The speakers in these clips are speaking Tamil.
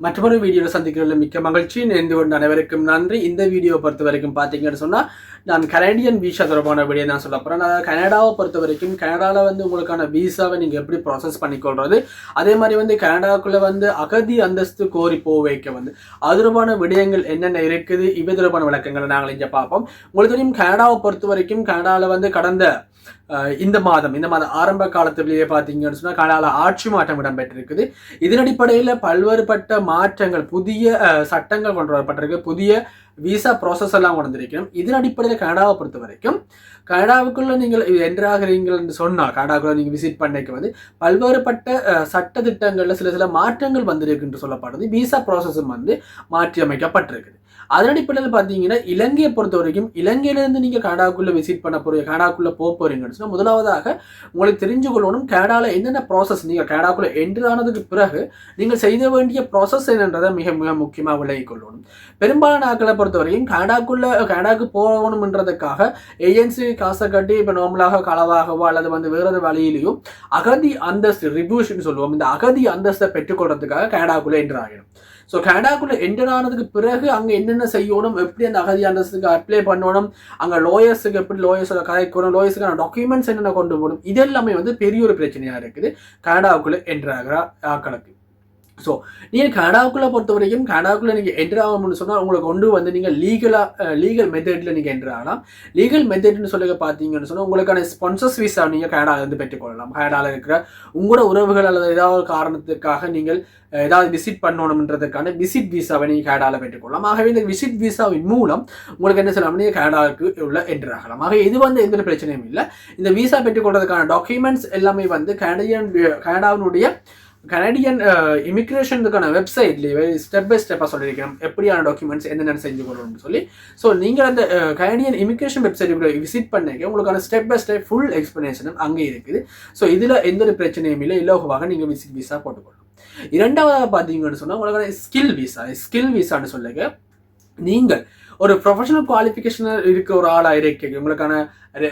மற்றொரு வீடியோவில் சந்திக்கிறதுல மிக்க மகிழ்ச்சி. நினைந்து கொண்ட அனைவருக்கும் நன்றி. இந்த வீடியோ பொறுத்த வரைக்கும் பார்த்தீங்கன்னு சொன்னால் நான் கனடியன் வீசா தொடர்பான வீடியோ தான் சொல்ல போகிறேன் நான் கனடாவை பொறுத்த வரைக்கும் கனடாவில் வந்து உங்களுக்கான வீசாவை நீங்கள் எப்படி ப்ராசஸ் பண்ணிக்கொள்வது அதே மாதிரி வந்து கனடாவுக்குள்ளே வந்து அகதி அந்தஸ்து கோரி போக வைக்க வந்து அது தொடர்பான விடயங்கள் என்னென்ன இருக்குது? இவை தொடர்பான விளக்கங்களை நாங்கள் இங்கே பார்ப்போம். உங்களுக்கு தெரியும் கனடாவை பொறுத்த வரைக்கும் கனடாவில் வந்து கடந்த இந்த மாதம் இந்த மாதம் ஆரம்ப காலத்திலேயே பார்த்தீங்கன்னு சொன்னால் கனடாவில் ஆட்சி மாற்றம் இடம்பெற்றிருக்குது. இதன் அடிப்படையில் பல்வேறுபட்ட மாற்றங்கள் புதிய சட்டங்கள் கொண்டு வரப்பட்டிருக்கு. புதிய விசா ப்ராசஸ் எல்லாம் கொண்டு வந்திருக்கணும் இதன் அடிப்படையில் கனடாவை பொறுத்த வரைக்கும் கனடாவுக்குள்ள நீங்கள் என்றாகிறீங்கள் என்று சொன்னால் கனடாவுக்குள்ள நீங்கள் விசிட் பண்ணிக்க வந்து பல்வேறுபட்ட சட்ட திட்டங்களில் சில சில மாற்றங்கள் வந்திருக்கு என்று சொல்லப்படுது. விசா ப்ராசஸும் வந்து மாற்றி அமைக்கப்பட்டிருக்குது அதன் அடிப்படையில் பார்த்தீங்கன்னா இலங்கையை பொறுத்த வரைக்கும் இலங்கையிலேருந்து நீங்கள் கனடாக்குள்ளே விசிட் பண்ண போகிறீங்க கனடாக்குள்ளே போக போகிறீங்கன்னு சொன்னால் முதலாவதாக உங்களுக்கு தெரிஞ்சு கொள்ளணும் கனடாவில் என்னென்ன ப்ராசஸ் நீங்கள் கனடாக்குள்ளே என்ட்ரு ஆனதுக்கு பிறகு நீங்கள் செய்ய வேண்டிய ப்ராசஸ் என்னன்றதை மிக மிக முக்கியமாக விலகிக் கொள்ளணும். பெரும்பாலான நாட்களை பொறுத்த வரைக்கும் கனடாக்குள்ளே கனடாக்கு போகணுன்றதுக்காக ஏஜென்சி காசை கட்டி இப்போ நார்மலாக களவாகவோ அல்லது வந்து வேறு வழியிலையும் அகதி அந்தஸ்து ரிவ்யூஷன் சொல்லுவோம் இந்த அகதி அந்தஸ்தை பெற்றுக்கொள்றதுக்காக கனடாக்குள்ளே என்ட்ரு ஆகிடும் ஸோ கனடாக்குள்ளே என்டர் ஆனதுக்கு பிறகு அங்கே என்னென்ன செய்யணும் எப்படி அந்த அகதி அந்தஸ்துக்கு அப்ளை பண்ணணும் அங்கே லோயர்ஸுக்கு எப்படி லோயர்ஸோட கதைக்கணும் லோயர்ஸுக்கான டாக்குமெண்ட்ஸ் என்னென்ன கொண்டு போகணும் இதெல்லாமே வந்து பெரிய ஒரு பிரச்சனையாக இருக்குது. கனடாவுக்குள்ளே என்ற ஆக்களுக்கு ஸோ நீங்கள் கனடாவுக்குள்ளே பொறுத்த வரைக்கும் கனடாவுக்குள்ளே நீங்கள் என்டர் ஆகணும்னு சொன்னால் உங்களை கொண்டு வந்து நீங்கள் லீகலாக லீகல் மெத்தடில் நீங்கள் என்டர் ஆகலாம். லீகல் மெத்தட்னு சொல்லி பார்த்தீங்கன்னு சொன்னால் உங்களுக்கான ஸ்பான்சர்ஸ் வீசா நீங்கள் கனடாவிலேருந்து பெற்றுக்கொள்ளலாம் கனடாவில் இருக்கிற உங்களோட உறவுகள் அல்லது ஏதாவது ஒரு காரணத்துக்காக நீங்கள் ஏதாவது விசிட் பண்ணணுன்றதுக்கான விசிட் வீசாவை நீங்கள் கனடாவில் பெற்றுக்கொள்ளலாம் ஆகவே இந்த விசிட் விசாவின் மூலம் உங்களுக்கு என்ன சொல்லலாம்? நீங்கள் கனடாவுக்கு உள்ள என்டர் ஆகலாம். ஆக இது வந்து எந்த பிரச்சனையும் இல்லை. இந்த வீசா பெற்றுக்கொள்றதுக்கான டாக்குமெண்ட்ஸ் எல்லாமே வந்து கனடியன் கனடாவினுடைய கனடியன் இமிக்ரேஷனுக்கான வெப்சைட்லேயே ஸ்டெப் பை ஸ்டெப்பாக சொல்லியிருக்கேன் எப்படியான டாக்குமெண்ட்ஸ் என்னென்ன செஞ்சு கொள்ளணும்னு சொல்லி. ஸோ நீங்கள் அந்த கனடியன் இமிக்ரேஷன் வெப்சைட் விசிட் பண்ணிக்க உங்களுக்கான ஸ்டெப் பை ஸ்டெப் ஃபுல் எக்ஸ்ப்ளனேஷனும் அங்கே இருக்குது. ஸோ இதில் எந்த ஒரு பிரச்சனையும் இல்லை. இலகுவாக நீங்கள் விசிட் விசா போட்டுக்கொள்ளணும் இரண்டாவதாக பார்த்தீங்கன்னு சொன்னால் உங்களுக்கான ஸ்கில் விசா ஸ்கில் விசான்னு சொல்லுங்க. நீங்கள் ஒரு ப்ரொஃபஷனல் குவாலிஃபிகேஷன் இருக்க ஒரு ஆளாக இருக்கீங்க. உங்களுக்கான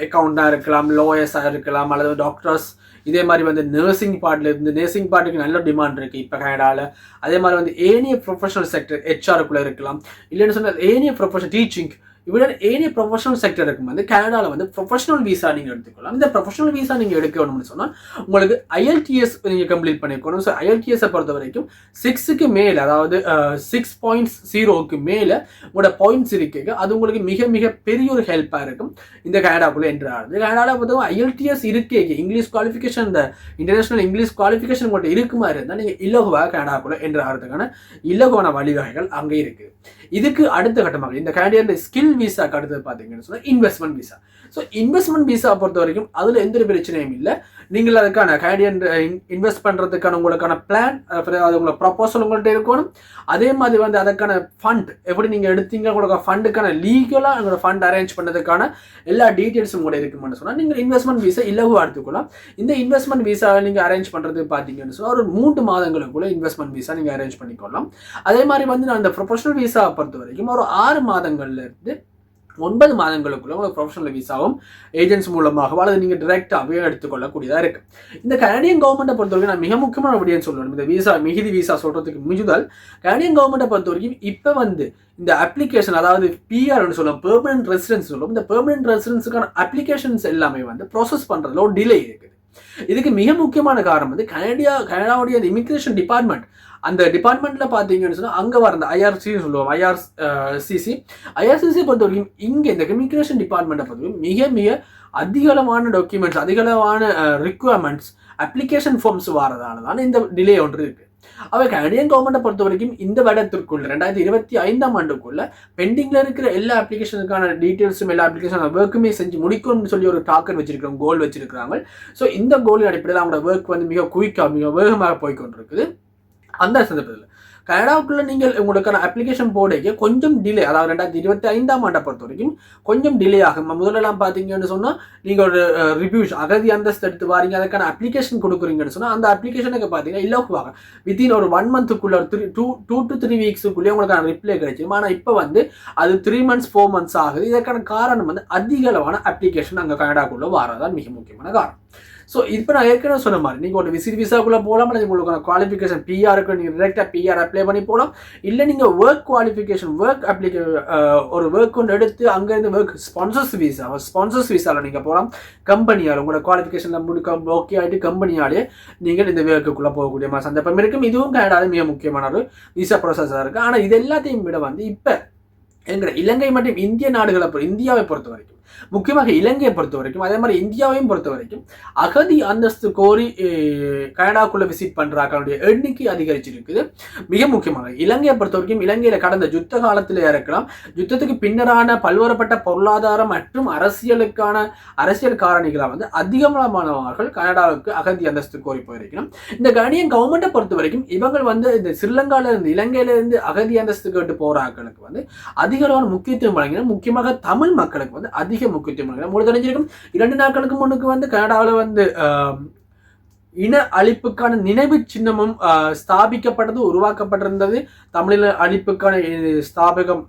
அக்கௌண்டாக இருக்கலாம் லோயர்ஸாக இருக்கலாம் அல்லது டாக்டர்ஸ் இதே மாதிரி வந்து நர்சிங் பார்ட்டில் இருந்து நர்சிங் பார்ட்டுக்கு நல்ல டிமாண்ட் இருக்குது இப்போ கனடாவில் அதே மாதிரி வந்து ஏனிய ப்ரொஃபஷனல் செக்டர் ஹெச்ஆருக்குள்ளே இருக்கலாம். இல்லைன்னு சொன்னால் ஏனிய ப்ரொஃபஷனல் டீச்சிங் இவ்வளோ ஏனி ப்ரொஃபஷனல் செக்டர் இருக்கும் வந்து கனடாவில் வந்து ப்ரொஃபஷனல் விசா நீங்கள் எடுத்துக்கலாம் இந்த ப்ரொஃபஷனல் விசா நீங்கள் எடுக்கணும்னு சொன்னால் உங்களுக்கு ஐஎல்டிஎஸ் நீங்கள் கம்ப்ளீட் பண்ணிக்கணும். ஸோ ஐஎல்டிஎஸை பொறுத்த வரைக்கும் சிக்ஸுக்கு மேலே அதாவது சிக்ஸ் பாயிண்ட்ஸ் ஜீரோவுக்கு மேலே உங்களோட பாயிண்ட்ஸ் இருக்கு அது உங்களுக்கு மிக மிக பெரிய ஒரு ஹெல்ப்பாக இருக்கும். இந்த கனடாக்குள்ளே என்ட்ரு ஆகுது கனடாவில் பொறுத்தவரை ஐஎல்டிஎஸ் இருக்கே. இங்கிலீஷ் குவாலிஃபிகேஷன் இந்த இன்டர்நேஷனல் இங்கிலீஷ் குவாலிஃபிகேஷன் உங்கள்கிட்ட இருக்கு மாதிரி இருந்தால் நீங்கள் இலகுவாக கனடாக்குள்ளே என்ட்ரு ஆகிறதுக்கான இலகுவான வழிவகைகள் அங்கே இருக்குது இதுக்கு அடுத்த கட்டமாக இந்த கனடியன் ஸ்கில் விசாக்கு அடுத்தது பார்த்தீங்கன்னு சொன்னால் investment visa so investment visa பொறுத்த வரைக்கும் அதில் எந்த ஒரு பிரச்சனையும் இல்லை. நீங்கள் அதுக்கான கனடியன் இன்வெஸ்ட் பண்ணுறதுக்கான உங்களுக்கான பிளான் uh, அது உங்களோட ப்ரப்போசல் உங்கள்கிட்ட இருக்கணும். அதே மாதிரி வந்து அதுக்கான ஃபண்ட் எப்படி நீங்கள் எடுத்தீங்க உங்களுக்கு ஃபண்டுக்கான லீகலாக உங்களோட ஃபண்ட் அரேஞ்ச் பண்ணதுக்கான எல்லா டீட்டெயில்ஸும் கூட இருக்குமென்னு சொன்னால் நீங்கள் இன்வெஸ்ட்மெண்ட் வீசா இலகுவாக எடுத்துக்கலாம் இந்த இன்வெஸ்ட்மெண்ட் வீசாவை நீங்கள் அரேஞ்ச் பண்ணுறது பார்த்தீங்கன்னு சொன்னால் ஒரு மூன்று மாதங்களுக்குள்ள இன்வெஸ்ட்மெண்ட் வீசா நீங்கள் அரேஞ்ச் பண்ணிக்கொள்ளலாம். அதே மாதிரி வந்து நான் அந்த ப்ரொஃபஷனல் வீசாவை பொறுத்த வரைக்கும் ஒரு ஆறு மாதங்கள்லேருந்து ஒன்பது மாதங்களுக்குள்ள உங்களுக்கு ப்ரொஃபஷனல் விசாவும் ஏஜென்ட்ஸ் மூலமாகவோ அல்லது நீங்கள் டிரெக்டாகவே எடுத்துக்கொள்ளக்கூடியதாக இருக்கு. இந்த கனடியன் கவர்மெண்ட்டை பொறுத்த வரைக்கும் நான் மிக முக்கியமான அப்படின்னு சொல்லணும் இந்த விசா மிகுதி விசா சொல்றதுக்கு மிகுதல் கனடியன் கவர்மெண்ட்டை பொறுத்த வரைக்கும் இப்போ வந்து இந்த அப்ளிகேஷன் அதாவது பிஆர்னு சொல்லுவோம் பெர்மனன்ட் ரெசிடென்ஸ் சொல்லுவோம் இந்த பெர்மனன்ட் ரெசிடென்ஸுக்கான அப்ளிகேஷன்ஸ் எல்லாமே வந்து ப்ராசஸ் பண்ணுறதுல ஒரு டிலே இருக்குது. இதுக்கு மிக முக்கியமான காரணம் வந்து கனடியா கனடாவுடைய இமிக்ரேஷன் டிபார்ட்மெண்ட் அந்த டிபார்ட்மெண்ட்ல பார்த்தீங்கன்னு சொன்னால் அங்கே வர அந்த ஐஆர்சின்னு சொல்லுவோம் ஐஆர் சிசி ஐஆர்சிசி பொறுத்த வரைக்கும் இங்கே இந்த கம்யூனிகேஷன் டிபார்ட்மெண்ட்டை பொறுத்தவரைக்கும் மிக மிக அதிகளவான டாக்குமெண்ட்ஸ் அதிகளவான ரிக்குவயர்மெண்ட்ஸ் அப்ளிகேஷன் ஃபார்ம்ஸ் வரதால தான் இந்த டிலே ஒன்று இருக்கு. அவை கனடியன் கவர்மெண்ட்டை பொறுத்த வரைக்கும் இந்த வருடத்திற்குள்ள ரெண்டாயிரத்தி இருபத்தி ஐந்தாம் ஆண்டுக்குள்ள பெண்டிங்ல இருக்கிற எல்லா அப்ளிகேஷனுக்கான டீட்டெயில்ஸும் எல்லா அப்ளிகேஷன் ஒர்க்குமே செஞ்சு முடிக்கணும்னு சொல்லி ஒரு டாக்கர் வச்சிருக்கிறோம் கோல் வச்சிருக்கிறாங்க. ஸோ இந்த கோலின் அடிப்படையில் அவங்களோட ஒர்க் வந்து மிக குயிக்காக மிக வேகமாக போய்க்கொண்டிருக்குது அந்த சந்தர்ப்பத்தில். கனடாவுக்குள்ள நீங்கள் உங்களுக்கான அப்ளிகேஷன் போடைக்கு கொஞ்சம் டிலே அதாவது ரெண்டாயிரத்தி இருபத்தி ஐந்தாம் ஆண்டை பொறுத்த வரைக்கும் கொஞ்சம் டிலே ஆகும். முதல்லலாம் பார்த்தீங்கன்னு சொன்னால் நீங்கள் ஒரு ரிவ்யூஸ் அகதி அந்தஸ்து எடுத்து வாரீங்க அதுக்கான அப்ளிகேஷன் கொடுக்குறீங்கன்னு சொன்னால் அந்த அப்ளிகேஷனுக்கு பார்த்தீங்கன்னா இலகுவாக வித்தின் ஒரு ஒன் மந்த்துக்குள்ள ஒரு three two two to three வீக்ஸுக்குள்ளேயே உங்களுக்கான ரிப்ளை கிடைச்சிடும். ஆனால் இப்போ வந்து அது த்ரீ மந்த்ஸ் ஃபோர் மந்த்ஸ் ஆகுது. இதற்கான காரணம் வந்து அதிக அளவான அப்ளிகேஷன் அங்கே கனடாக்குள்ளே வரதான் மிக முக்கியமான காரணம். ஸோ இப்போ நான் ஏற்கனவே சொன்ன மாதிரி நீங்கள் ஒரு விசிட் விசாக்குள்ளே போகலாம் அல்லது உங்களுக்கான குவாலிஃபிகேஷன் பிஆருக்கு நீங்கள் டேரெக்டாக பிஆர் அப்ளை பண்ணி போகலாம். இல்லை நீங்கள் ஒர்க் குவாலிஃபிகேஷன் ஒர்க் அப்ளிகே ஒரு ஒர்க் ஒன்று எடுத்து அங்கேருந்து ஒர்க் ஸ்பான்சர்ஸ் விசா ஸ்பான்சர்ஸ் விசாவில் நீங்கள் போகலாம். கம்பெனியால் உங்களோட குவாலிஃபிகேஷன் முடிக்க ஓகே ஆகிட்டு கம்பெனியாலே நீங்கள் இந்த ஒர்க்குள்ளே போகக்கூடிய மாதிரி சந்தர்ப்பம் இருக்கும். இதுவும் கனடாவில் மிக முக்கியமான ஒரு விசா ப்ராசஸாக இருக்குது ஆனால் இது எல்லாத்தையும் விட வந்து இப்போ என்கிற இலங்கை மற்றும் இந்திய நாடுகளை இந்தியாவை பொறுத்த வரைக்கும் முக்கியமாக இலங்கையை பொறுத்த வரைக்கும் அதே மாதிரி இந்தியாவையும் பொறுத்த வரைக்கும் அகதி அந்தஸ்து கோரி அஹ், கனடாக்குள்ள விசிட் பண்றாக்களுடைய எண்ணிக்கை அதிகரிச்சிருக்குது. மிக முக்கியமாக இலங்கையை பொறுத்த வரைக்கும் இலங்கையில கடந்த யுத்த காலத்தில் இருக்கலாம் யுத்தத்துக்கு பின்னரான பல்வேறுபட்ட பொருளாதார மற்றும் அரசியலுக்கான அரசியல் காரணிகளாக வந்து அதிகமானவர்கள் கனடாவுக்கு அகதி அந்தஸ்து கோரி போயிருக்கணும். இந்த கனடியன் கவர்மெண்ட்டை பொறுத்த வரைக்கும் இவங்க வந்து இந்த ஸ்ரீலங்கால இருந்து இலங்கையில இருந்து அகதி அந்தஸ்து கேட்டு போறாக்களுக்கு வந்து அதிகளவான முக்கியத்துவம் வழங்கின முக்கியமாக தமிழ் மக்களுக்கு வந்து அதிக முக்கியத்துவம் வழங்கின உங்களுக்கு தெரிஞ்சிருக்கும். இரண்டு நாட்களுக்கு முன்னுக்கு வந்து கனடாவில் வந்து ஆஹ், இன அழிப்புக்கான நினைவு சின்னமும் ஆஹ், ஸ்தாபிக்கப்பட்டது உருவாக்கப்பட்டிருந்தது. தமிழில் அழிப்புக்கான ஸ்தாபகம்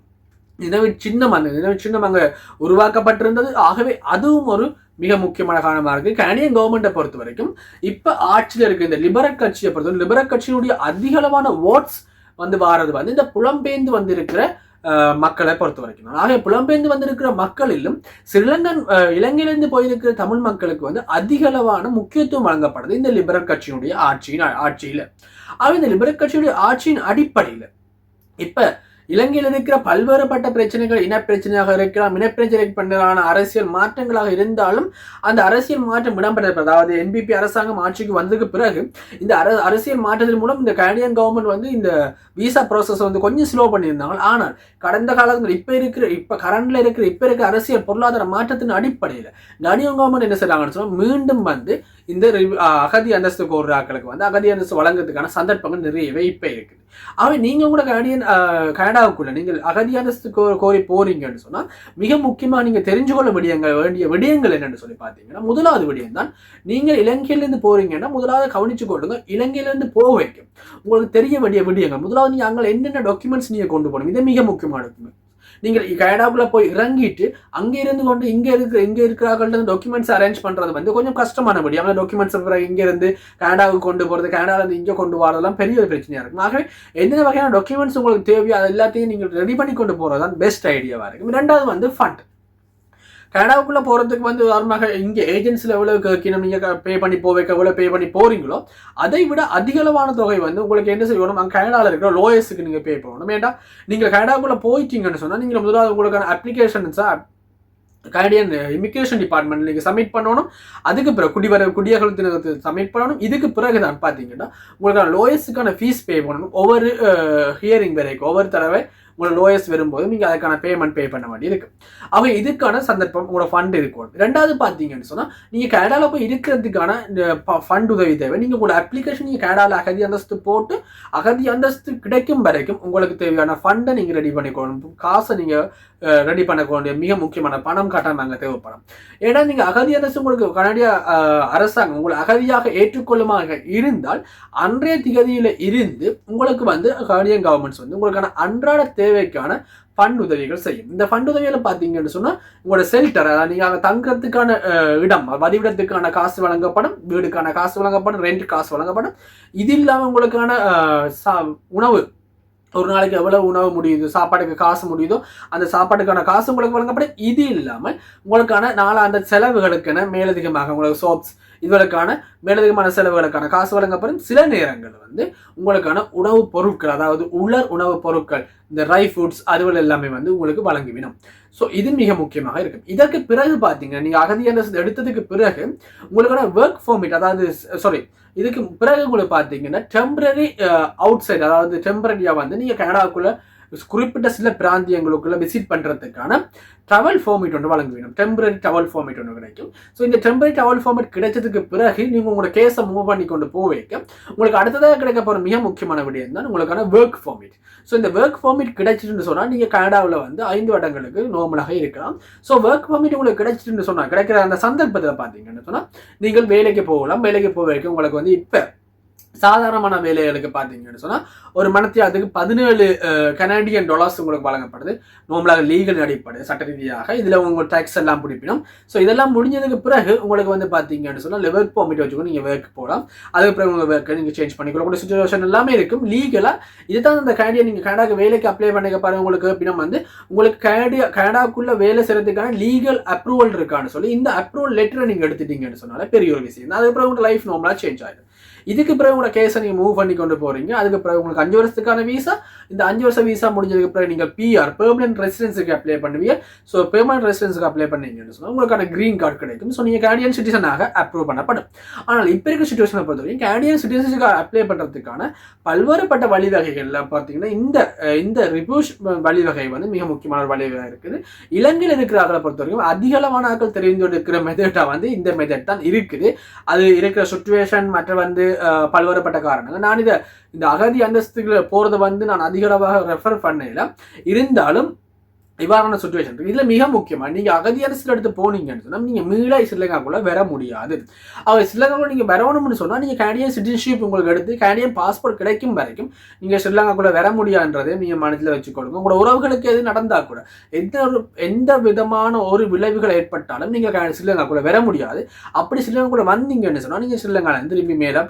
நினைவு சின்னம் அந்த நினைவு சின்னம் அங்கே உருவாக்கப்பட்டிருந்தது. ஆகவே அதுவும் ஒரு மிக முக்கியமான காரணமாக இருக்குது. கனடியன் கவர்மெண்ட்டை பொறுத்த வரைக்கும் இப்போ ஆட்சியில் இருக்க இந்த லிபரல் கட்சியை பொறுத்த லிபரல் கட்சியினுடைய அதிக அளவான ஓட்ஸ் வந்து வாரது வந்து இந்த புலம்பெயர்ந்து வந்திருக்கிற மக்களை பொறுத்த வரைக்கும். ஆக புலம்பெயர்ந்து வந்திருக்கிற மக்களிலும் ஸ்ரீலங்கன் அஹ், இலங்கையிலிருந்து போயிருக்கிற தமிழ் மக்களுக்கு வந்து அதிக அளவான முக்கியத்துவம் வழங்கப்படுது இந்த லிபரல் கட்சியினுடைய ஆட்சியின் ஆட்சியில. ஆக இந்த லிபரல் கட்சியுடைய ஆட்சியின் அடிப்படையில் இப்ப இலங்கையில் இருக்கிற பல்வேறுபட்ட பிரச்சனைகள் இனப்பிரச்சனையாக இருக்கலாம் இனப்பிரச்சனை பண்ணலான அரசியல் மாற்றங்களாக இருந்தாலும் அந்த அரசியல் மாற்றம் இடம்பெற்றிருப்பது அதாவது என்பிபி அரசாங்கம் ஆட்சிக்கு வந்ததுக்கு பிறகு இந்த அர அரசியல் மாற்றத்தின் மூலம் இந்த கனடியன் கவர்மெண்ட் வந்து இந்த விசா ப்ராசஸ் வந்து கொஞ்சம் ஸ்லோ பண்ணியிருந்தாங்க. ஆனால் கடந்த காலத்தில் இப்போ இருக்கிற இப்போ கரண்டில் இருக்கிற இப்போ இருக்கிற அரசியல் பொருளாதார மாற்றத்தின் அடிப்படையில் கனியன் கவர்மெண்ட் என்ன செய்கிறாங்கன்னு சொன்னால் மீண்டும் வந்து இந்த அகதி அந்தஸ்து கோர்ற வந்து அகதி அந்தஸ்து வழங்குறதுக்கான சந்தர்ப்பங்கள் நிறையவே இப்போ இருக்குது. ஆகவே நீங்கள் கூட கனடியன் கனடாவுக்குள்ள நீங்கள் அகதி அந்தஸ்து கோ- கோரி போறீங்கன்னு சொன்னால் மிக முக்கியமாக நீங்கள் தெரிஞ்சு கொள்ள விடயங்கள் வேண்டிய விடயங்கள் என்னென்னு சொல்லி பார்த்தீங்கன்னா முதலாவது விடயம் தான் நீங்கள் இலங்கையிலேருந்து போறீங்கன்னா முதலாவது கவனிச்சு கொள்ளுங்க இலங்கையிலேருந்து போக வைக்கும். உங்களுக்கு தெரிய வேண்டிய விடயங்கள் முதலாவது நீங்கள் அங்கே என்னென்ன டாக்குமெண்ட்ஸ் நீங்கள் கொண்டு போகணும் இது மிக முக்கியமான டாக்குமெண்ட் நீங்கள் கனடாவில் போய் இறங்கிட்டு அங்கே இருந்து கொண்டு இங்கே இருக்கிற இங்கே இருக்கிறார்கள் டாக்குமெண்ட்ஸ் அரேஞ்ச் பண்ணுறது வந்து கொஞ்சம் கஷ்டமான படி அந்த டாக்குமெண்ட்ஸ் இங்க இங்கேருந்து கனடாவுக்கு கொண்டு போகிறது கனடாவிலேருந்து இங்கே கொண்டு வரதெல்லாம் பெரிய ஒரு பிரச்சனையாக இருக்கும். ஆகவே என்னென்ன வகையான டாக்குமெண்ட்ஸ் உங்களுக்கு தேவையோ அது எல்லாத்தையும் நீங்கள் ரெடி பண்ணி கொண்டு போகிறது தான் பெஸ்ட் ஐடியாவா இருக்கும். ரெண்டாவது வந்து ஃபண்ட் கனடாவுக்குள்ளே போகிறதுக்கு வந்து உதாரணமாக இங்கே ஏஜென்சியில் எவ்வளோ கேட்கணும் நீங்கள் பே பண்ணி போவைக்க எவ்வளோ பே பண்ணி போகிறீங்களோ அதை விட அதிகளவான தொகை வந்து உங்களுக்கு என்ன செய்யணும்? அங்கே கனடாவில் இருக்கிற லோயர்ஸுக்கு நீங்கள் பே பண்ணணும். ஏன்டா? நீங்கள் கனடாவுக்குள்ளே போயிட்டீங்கன்னு சொன்னால் நீங்கள் முதலாவது உங்களுக்கான அப்ளிகேஷன்ஸாக கனடியன் இமிக்ரேஷன் டிபார்ட்மெண்ட் நீங்கள் சப்மிட் பண்ணணும். அதுக்கு பிறகு குடிவர குடியகலத்தினத்தை சப்மிட் பண்ணணும். இதுக்கு பிறகு தான் பார்த்தீங்கன்னா உங்களுக்கான லோயர்ஸுக்கான ஃபீஸ் பே பண்ணணும். ஒவ்வொரு ஹியரிங் வரைக்கும் ஒவ்வொரு தடவை உங்களோட லோயஸ் வரும்போது நீங்கள் அதுக்கான பேமெண்ட் பே பண்ண வேண்டி இருக்கு. அவங்க இதுக்கான சந்தர்ப்பம் உங்களோட ஃபண்ட் இருக்கும் ரெண்டாவது பார்த்தீங்கன்னு சொன்னால் நீங்கள் கனடாவில் போய் இருக்கிறதுக்கான ஃபண்ட் உதவி தேவை. நீங்கள் உங்களோட அப்ளிகேஷன் நீங்கள் கனடாவில் அகதி அந்தஸ்து போட்டு அகதி அந்தஸ்து கிடைக்கும் வரைக்கும் உங்களுக்கு தேவையான ஃபண்டை நீங்கள் ரெடி பண்ணிக்கணும். காசை நீங்கள் ரெடி பண்ண வேண்டிய மிக முக்கியமான பணம் கட்டணம் அங்கே தேவைப்படும். ஏன்னா நீங்கள் அகதி அந்தஸ்து உங்களுக்கு கனடிய அரசாங்கம் உங்களை அகதியாக ஏற்றுக்கொள்ளுமாக இருந்தால் அன்றைய திகதியில் இருந்து உங்களுக்கு வந்து கனடியன் கவர்மெண்ட்ஸ் வந்து உங்களுக்கான அன்றாட தேவைக்கான ஃபண்ட் உதவிகள் செய்யும். இந்த ஃபண்ட் உதவியில் பார்த்தீங்கன்னு சொன்னால் உங்களோட ஷெல்டர் அதாவது நீங்கள் அங்கே தங்குறதுக்கான இடம் வதிவிடத்துக்கான காசு வழங்கப்படும் வீடுக்கான காசு வழங்கப்படும் ரெண்ட் காசு வழங்கப்படும். இது இல்லாமல் உங்களுக்கான சா- உணவு ஒரு நாளைக்கு எவ்வளவு உணவு முடியுது சாப்பாட்டுக்கு காசு முடியுதோ அந்த சாப்பாட்டுக்கான காசு உங்களுக்கு வழங்கப்படும். இது இல்லாமல் உங்களுக்கான நாளாந்த செலவுகளுக்கென மேலதிகமாக உங்களுக்கு சோப்ஸ் இதுகளுக்கான மேலதிகமான செலவுகளுக்கான காசு வழங்கப்படும். சில நேரங்கள் வந்து உங்களுக்கான உணவுப் பொருட்கள் அதாவது உலர் உணவுப் பொருட்கள் இந்த ட்ரை ஃபுட்ஸ் அதுவள் எல்லாமே வந்து உங்களுக்கு வழங்கிவிடும். ஸோ இது மிக முக்கியமாக இருக்கும். இதற்கு பிறகு பார்த்தீங்கன்னா நீங்கள் அகதி எடுத்ததுக்கு பிறகு உங்களுக்கான ஒர்க் ஃபார்மிட் அதாவது சாரி இதுக்கு பிறகு உங்களுக்கு பார்த்தீங்கன்னா டெம்பரரி அவுட் சைட் அதாவது டெம்பரரியாக வந்து நீங்கள் கனடாவுக்குள்ளே குறிப்பிட்ட சில பிராந்தியங்களுக்குள்ள விசிட் பண்ணுறதுக்கான ட்ராவல் ஃபார்மேட் ஒன்று வழங்குவீங்க டெம்பரரி ட்ராவல் ஃபார்மேட் ஒன்று கிடைக்கும். ஸோ இந்த டெம்பரரி ட்ராவல் ஃபார்மேட் கிடைச்சதுக்கு பிறகு நீங்கள் உங்களோட கேஸை மூவ் பண்ணி கொண்டு போவேக்க உங்களுக்கு அடுத்ததாக கிடைக்க போகிற மிக முக்கியமான விடயம் தான் உங்களுக்கான ஒர்க் ஃபார்மேட் ஸோ இந்த ஒர்க் ஃபார்மேட் கிடைச்சிட்டுன்னு சொன்னால் நீங்கள் கனடாவில் வந்து ஐந்து வருடங்களுக்கு நார்மலாக இருக்கலாம். ஸோ ஒர்க் ஃபார்மேட் உங்களுக்கு கிடைச்சிட்டுன்னு சொன்னால் கிடைக்கிற அந்த சந்தர்ப்பத்தில் பார்த்தீங்கன்னு சொன்னால் நீங்கள் வேலைக்கு போகலாம். வேலைக்கு போக வரைக்கும் உங்களுக்கு வந்து இப்போ சாதாரணமான வேலைகளுக்கு பார்த்தீங்கன்னு சொன்னால் ஒரு மனத்தியாரத்துக்கு பதினேழு கனடியன் டாலர்ஸ் உங்களுக்கு வழங்கப்படுது. நோம்பலாக லீகல் அடிப்படை சட்ட ரீதியாக இதில் உங்கள் டேக்ஸ் எல்லாம் பிடிப்பிடும். ஸோ இதெல்லாம் முடிஞ்சதுக்கு பிறகு உங்களுக்கு வந்து பார்த்தீங்கன்னு சொன்னால் ஒர்க் பர்மிட் வச்சுக்கணும். நீங்கள் ஒர்க் போகலாம் அதுக்கு பிறகு உங்கள் ஒர்க்கை நீங்கள் சேஞ்ச் பண்ணிக்கொள்ளக்கூடிய சுச்சுவேஷன் எல்லாமே இருக்கும். லீகலாக இதுதான் அந்த கனடியன் நீங்கள் கனடாக்கு வேலைக்கு அப்ளை பண்ணிக்க பாருங்க. உங்களுக்கு அப்படின்னா வந்து உங்களுக்கு கனடியா கனடாக்குள்ள வேலை செய்கிறதுக்கான லீகல் அப்ரூவல் இருக்கான்னு சொல்லி இந்த அப்ரூவல் லெட்டரை நீங்கள் எடுத்துட்டீங்கன்னு சொன்னால பெரிய ஒரு விஷயம். அதுக்கு பிறகு உங்கள் லைஃப் நார்மலாக சேஞ்ச் ஆகிடும் இதுக்கு பிறகு உங்களோட கேஸை நீங்கள் மூவ் பண்ணி கொண்டு போறீங்க. அதுக்கு பிறகு உங்களுக்கு அஞ்சு வருஷத்துக்கான வீசா இந்த அஞ்சு வருஷம் வீசா முடிஞ்சதுக்கு பிறகு நீங்கள் பிஆர் பெர்மனன்ட் ரெசிடென்ஸுக்கு அப்ளை பண்ணுவீங்க. ஸோ பெர்மனன்ட் ரெசிடென்ஸுக்கு அப்ளை பண்ணீங்கன்னு சொன்னால் உங்களுக்கான கிரீன் கார்டு கிடைக்கும். ஸோ நீங்கள் கேனடியன் சிட்டிசனாக அப்ரூவ் பண்ணப்படும். ஆனால் இப்போ இருக்க சுச்சுவேஷனை பொறுத்தவரைக்கும் கேனடியன் சிட்டிசனுக்கு அப்ளை பண்ணுறதுக்கான பல்வேறுபட்ட வழிவகைகளில் பார்த்தீங்கன்னா இந்த இந்த ரிபூஷ் வழிவகை வந்து மிக முக்கியமான வழிவகை இருக்குது. இலங்கையில் இருக்கிற ஆக்களை பொறுத்த வரைக்கும் அதிக அளவான ஆக்கள் தெரிந்து இருக்கிற மெத்தடாக வந்து இந்த மெத்தட் தான் இருக்குது. அது இருக்கிற சுச்சுவேஷன் மற்றவன் வந்து பல்வேறுபட்ட காரணங்கள். நான் இதை இந்த அகதி அந்தஸ்துகளை போகிறத வந்து நான் அதிகளவாக ரெஃபர் பண்ணல. இருந்தாலும் இவ்வாறான சுச்சுவேஷன் இருக்கு இதுல மிக முக்கியமா நீங்க அகதி அரசியல் எடுத்து போனீங்கன்னு சொன்னா நீங்க மீளா ஸ்ரீலங்காக்குள்ள வர முடியாது. அவர் ஸ்ரீலங்காக்குள்ள நீங்க வரணும்னு சொன்னா நீங்க கனடியன் சிட்டிசன்ஷிப் உங்களுக்கு எடுத்து கனடியன் பாஸ்போர்ட் கிடைக்கும் வரைக்கும் நீங்க ஸ்ரீலங்காக்குள்ள வர முடியாதுன்றதை நீங்க மனதில் வச்சுக்கொள்ளுங்க. உங்களோட உறவுகளுக்கு எது நடந்தா கூட எந்த ஒரு எந்த விதமான ஒரு விளைவுகள் ஏற்பட்டாலும் நீங்க க- ஸ்ரீலங்காக்குள்ள வர முடியாது. அப்படி ஸ்ரீலங்காக்குள்ள வந்தீங்கன்னு சொன்னா நீங்க ஸ்ரீலங்கால திரும்பி மேல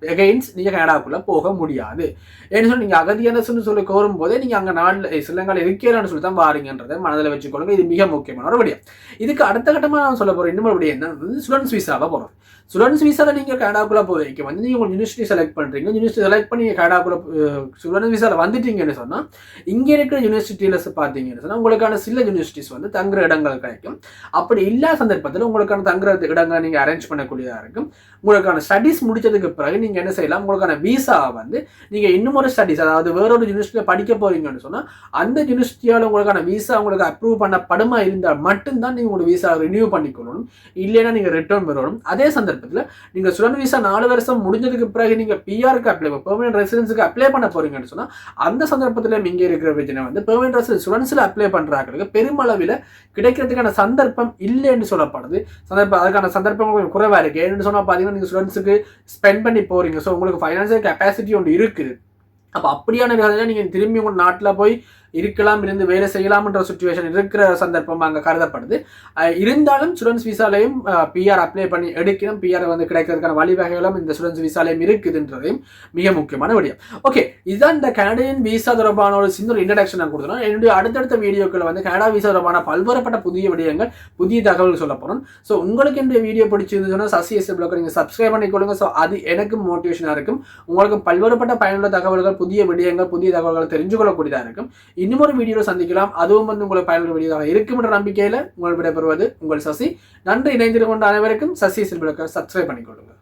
எகெயின்ஸ் நீங்க கனடாக்குள்ள போக முடியாது. ஏன்னு சொல்லி நீங்க அகதியான சொல்லி கோரும் போதே நீங்க அங்க நாளில் ஸ்ரீலங்கால இருக்கிறான்னு சொல்லி தான் வாரீங்கன்றதை மனதில் வச்சுக்கொள்ளுங்க. இது மிக முக்கியமான ஒரு விடயம். இதுக்கு அடுத்த கட்டமா நான் சொல்ல போறேன் இன்னும் விடயம் என்ன வந்து ஸ்டூடெண்ட்ஸ் விசாவை போறோம். ஸ்டூடெண்ட்ஸ் விசால நீங்க கனடாக்குள்ள போய் வந்து நீங்க உங்க யூனிவர்சிட்டி செலக்ட் பண்றீங்க. யூனிவர்சிட்டி செலக்ட் பண்ணி கனடாக்குள்ளே ஸ்டூடெண்ட் விசால வந்துட்டீங்கன்னு சொன்னா இங்க இருக்கிற யூனிவர்சிட்டியில் பார்த்தீங்கன்னு சொன்னா உங்களுக்கான சில யூனிவர்சிட்டிஸ் வந்து தங்குற இடங்கள் கிடைக்கும். அப்படி இல்லாத சந்தர்ப்பத்தில் உங்களுக்கான தங்குற இடங்களை நீங்க அரேஞ்ச் பண்ணக்கூடியதா இருக்கும். உங்களுக்கான ஸ்டடீஸ் முடிச்சதுக்கு பிறகு நீங்க என்ன செய்யலாம்? உங்களுக்கான விசா வந்து நீங்க இன்னும் ஒரு ஸ்டடீஸ் அதாவது வேறொரு யூனிவர்சிட்டியில படிக்க போறீங்கன்னு சொன்னா அந்த யூனிவர்சிட்டியால உங்களுக்கான விசா உங்களுக்கு அப்ரூவ் பண்ணப்படுமா இருந்தால் மட்டும்தான் நீங்க உங்களோட விசா ரினியூ பண்ணிக்கொள்ளணும். இல்லைன்னா நீங்க ரிட்டர்ன் வரணும் அதே சந்தர்ப்பத்தில் நீங்க ஸ்டூடெண்ட் விசா நாலு வருஷம் முடிஞ்சதுக்கு பிறகு நீங்க பிஆருக்கு அப்ளை பெர்மனன்ட் ரெசிடென்ஸுக்கு அப்ளை பண்ண போறீங்கன்னு சொன்னா அந்த சந்தர்ப்பத்தில் இங்கே இருக்கிற பிரச்சனை வந்து பெர்மனன்ட் ரெசிடென்ஸ் ஸ்டூடெண்ட்ஸ்ல அப்ளை பண்றாங்களுக்கு பெருமளவில் கிடைக்கிறதுக்கான சந்தர்ப்பம் இல்லைன்னு சொல்லப்படுது. சந்தர்ப்பம் அதுக்கான சந்தர்ப்பம் குறைவாக குறைவா இருக்கு. ஏன்னு சொன்னா பார்த்தீங்கன்னா நீங்கள் ஸ்டூடெண்ட்ஸுக்கு ஸ்பெண்ட் பண்ணி போகிறீங்க ஸோ உங்களுக்கு ஃபைனான்சியல் கெப்பாசிட்டி ஒன்று இருக்குது அப்போ அப்படியான வேலையில நீங்கள் திரும்பி உங்கள் நாட்டில் போய் இருக்கலாம் இருந்து வேலை செய்யலாம்ன்ற சுச்சுவேஷன் இருக்கிற சந்தர்ப்பம் அங்கே கருதப்படுது. இருந்தாலும் ஸ்டூடெண்ட்ஸ் விசாலையும் பிஆர் அப்ளை பண்ணி எடுக்கணும். பிஆர் வந்து கிடைக்கிறதுக்கான வழிவகைகளும் இந்த ஸ்டூடெண்ட்ஸ் விசாலையும் இருக்குதுன்றதையும் மிக முக்கியமான விடயம். ஓகே இதுதான் இந்த கனடியன் விசா தொடர்பான ஒரு சின்ன ஒரு இன்ட்ரடக்ஷன் நான் கொடுத்துருவோம் என்னுடைய அடுத்தடுத்த வீடியோக்கள் வந்து கனடா விசா தொடர்பான பல்வேறுபட்ட புதிய விடயங்கள் புதிய தகவல்கள் சொல்ல போகிறோம் ஸோ உங்களுக்கு என்னுடைய வீடியோ பிடிச்சிருந்துச்சுன்னா சசி எஸ் பிளாக் நீங்கள் சப்ஸ்கிரைப் பண்ணிக்கொள்ளுங்க ஸோ அது எனக்கு மோட்டிவேஷனாக இருக்கும். உங்களுக்கு பல்வேறுபட்ட பயனுள்ள தகவல்கள் புதிய விடயங்கள் புதிய தகவல்களை தெரிஞ்சு கொள்ளக்கூடியதாக இருக்கும். இன்னும் ஒரு வீடியோ சந்திக்கலாம். அதுவும் வந்து உங்களுக்கு பயனுள்ள வீடியோவாக இருக்கும் என்ற நம்பிக்கையில் உங்கள் விடைபெறுவது உங்கள் சசி. நன்றி இணைந்திருக்கின்ற அனைவருக்கும் சசி சில்பிளக்க சப்ஸ்கிரைப் பண்ணிக்கொள்ளுங்கள்